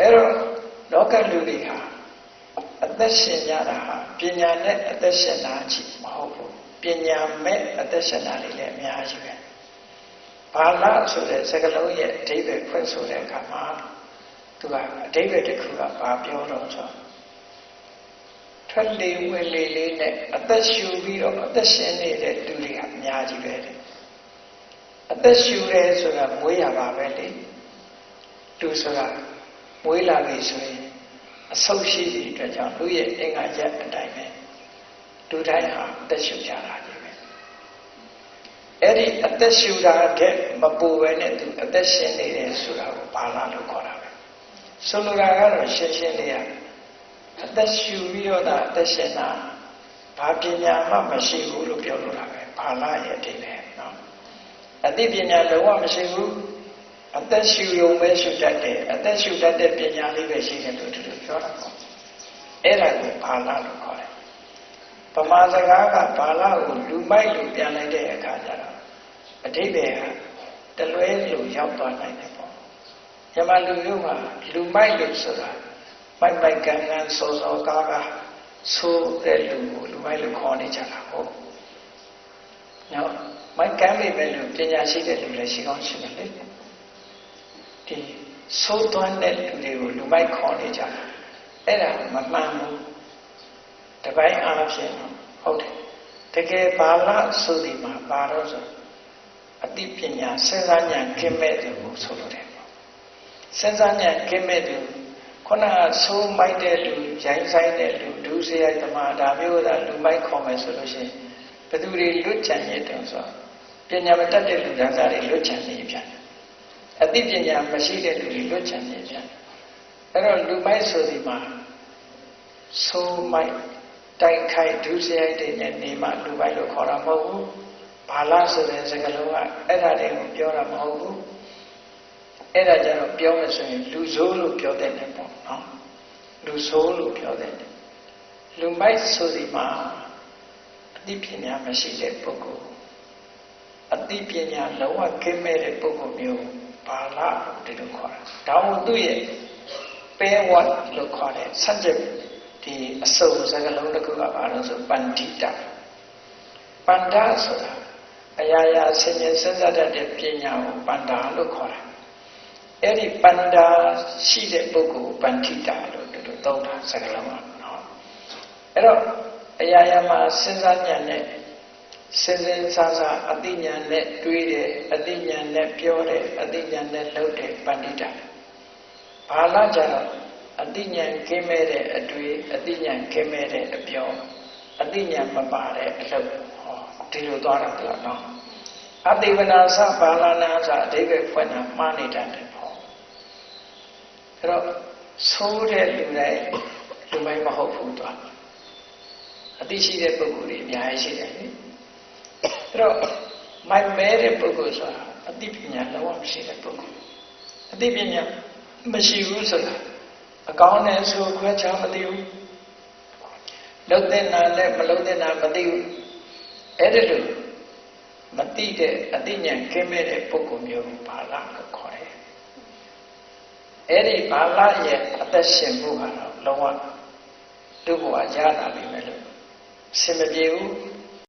အဲ့တော့လောကလူတွေဟာအသက်ရှင်ကြတာဟာပညာနဲ့အသက်ရှင်တာချီမဟုတ်ဘူးပညာမဲ့အသက်ရှင်တာတွေလည်းအများကြီးပဲဘာလဆိုတဲ့စကားလုံးရဲ့အဓိပ္ပာယ်ဖွင့်ဆိုတဲ့အခါမှာသူကအဓိပ္ပာယ်တစ်ခုကဘာပြောတော့ဆိုထွက်လေဝင်လေလေးနဲ့အသက်ရှူပြီးတော့အသက်ရှင်နေတဲ့လူတွေကအများကြီးပဲတဲ့အသက်ရှူရဲဆိုတာမွေးရပါပဲလေလူဆိုတာ မွေးလာပြီဆိုရင်အဆုတ်ရှိသည့်အတွက်ကြောင့်လူရဲ့အင်္ဂါချက်အတိုင်းပဲလူတိုင်းဟာအသက်ရှူကြတာကြီးပဲအဲ့ဒီအသက်ရှူတာတဲ့မပူပဲနဲ့သူအသက်ရှင်နေတယ်ဆိုတာကိုဘာလာလို့ခေါ်တာပဲဆိုလိုတာကတော့ရှင်းရှင်းလေးရအသက်ရှူပြီးတော့ဒါအသက်ရှင်တာဘာပညာမှမရှိဘူးလို့ပြောလိုတာပဲဘာလာရဲ့အတိတ်ပဲနော်အသိပညာလုံးဝမရှိဘူး အသက်ရှူရုံပဲရှူတတ်တယ်အသက်ရှူတတ်တဲ့ပညာလေးပဲရှိတယ်လို့သူတို့ပြောတာပေါ့အဲ့ဒါကိုဘာလာလို့ခေါ်တယ်ပမာစကားကဘာလာကိုလူမိုက်လို့ပြန်လိုက်တဲ့အခါကျတော့အတိတ်ပဲဟာတလွဲလို့ရောက်သွားနိုင်တယ်ပေါ့ညမလူမျိုးမှာလူမိုက်လို့ဆိုတာမိုက်မိုက်ကန်ကန်စောစောကားကားဆိုးတဲ့လူကိုလူမိုက်လို့ခေါ်နေကြတာဟုတ်နော်မိုက်ကမ်းမိပဲလို့ပညာရှိတဲ့လူလည်းရှိကောင်းရှိမယ်လေ ဒီဆိုးသွမ်းတဲ့လူတွေကိုလူမိုက်ခေါ်နေကြတာအဲ့ဒါမမှန်ဘူးတပိုင်းအားဖြင့်ဟုတ်တယ်တကယ်ဘာလားဆိုဒီမှာဘာလို့ဆိုအသိပညာစဉ်းစားဉာဏ်ကင်းမဲ့တယ်လို့ဆိုလို့တယ်စဉ်းစားဉာဏ်ကင်းမဲ့တယ်ခုနကဆိုးမိုက်တဲ့လူရိုင်းဆိုင်တဲ့လူဒုစရိုက်သမားဒါမျိုးသာလူမိုက်ခေါ်မယ်ဆိုလို့ရှိရင်ဘသူတွေလွတ်ချင်ရတဲ့ဆိုပညာမတတ်တဲ့လူတန်းစားတွေလွတ်ချင်နေပြန် အသိပညာမရှိတဲ့လူတွေလွတ်ချင်နေပြန်အဲ့တော့လူမိုက်ဆိုဒီမှာဆိုးမိုက်တိုက်ခိုက်ဒုစရိုက်တွေနဲ့နေမှလူမိုက်လို့ခေါ်တာမဟုတ်ဘူးဘာလားဆိုတဲ့စကားလုံးကအဲ့ဒါတွေကိုပြောတာမဟုတ်ဘူးအဲ့ဒါကြတော့ပြောမယ်ဆိုရင်လူဆိုးလို့ပြောတဲ့နေပေါ့နော်လူဆိုးလို့ပြောတဲ့နေလူမိုက်ဆိုဒီမှာအသိပညာမရှိတဲ့ပုဂ္ဂိုလ်အသိပညာလုံးဝကင်းမဲ့တဲ့ပုဂ္ဂိုလ်မျိုး ဘာလားဒီလိုခေါ်တာဒါမှမဟုတ်သူ့ရဲ့ပဲဝတ်လို့ခေါ်တဲ့ subject ဒီအစုံစကားလုံးတစ်ခုကဘာလို့ဆိုပန္တိတာပန္ဒဆိုတာအရာရာဆင်ញင်စဉ်းစားတတ်တဲ့ပညာကိုပန္ဒာလို့ခေါ်တာအဲ့ဒီပန္ဒာရှိတဲ့ပုဂ္ဂိုလ်ပန္တိတာလို့တို့တို့သုံးတာစကားလုံးကနော်အဲ့တော့အရာရာမှာစဉ်းစားဉာဏ်နဲ့ စဉ်းစဉ်းစားစားအသိဉာဏ်နဲ့တွေးတယ်အသိဉာဏ်နဲ့ပြောတယ်အသိဉာဏ်နဲ့လုပ်တယ်ပန္တိတာဘာလာကြတော့အသိဉာဏ်ကင်းမဲ့တဲ့အတွေ့အသိဉာဏ်ကင်းမဲ့တဲ့အပြောအသိဉာဏ်မပါတဲ့အလုပ်ဟောဒီလိုသွားတာကတော့နော်အတိဝနာသဘာလနာသအဓိပ္ပာယ်ဖွင့်တာမှားနေတတ်တယ်ပေါ့အဲ့တော့ဆိုးတဲ့လူတိုင်းလူမိုင်းမဟုတ်ဘူးသွားအသိရှိတဲ့ပုဂ္ဂိုလ်တွေအများကြီးရှိတယ်လေ အဲ့တော့မိုက်မဲတဲ့ပုဂ္ဂိုလ်ဆိုတာအသိပညာလုံးဝမရှိတဲ့ပုဂ္ဂိုလ်အသိပညာမရှိဘူးဆိုတာအကောင်းနဲ့ဆိုခွဲခြားမသိဘူးလုံတဲ့နာနဲ့မလုံတဲ့နာမသိဘူးအဲ့ဒါလို့မသိတဲ့အသိဉာဏ်ကင်းမဲ့တဲ့ပုဂ္ဂိုလ်မျိုးဘာလာလို့ခေါ်တယ်အဲ့ဒီဘာလာရဲ့အသက်ရှင်မှုကတော့လုံးဝသူ့ဘဝရတာပြီမဲ့လို့စင်မပြေဘူး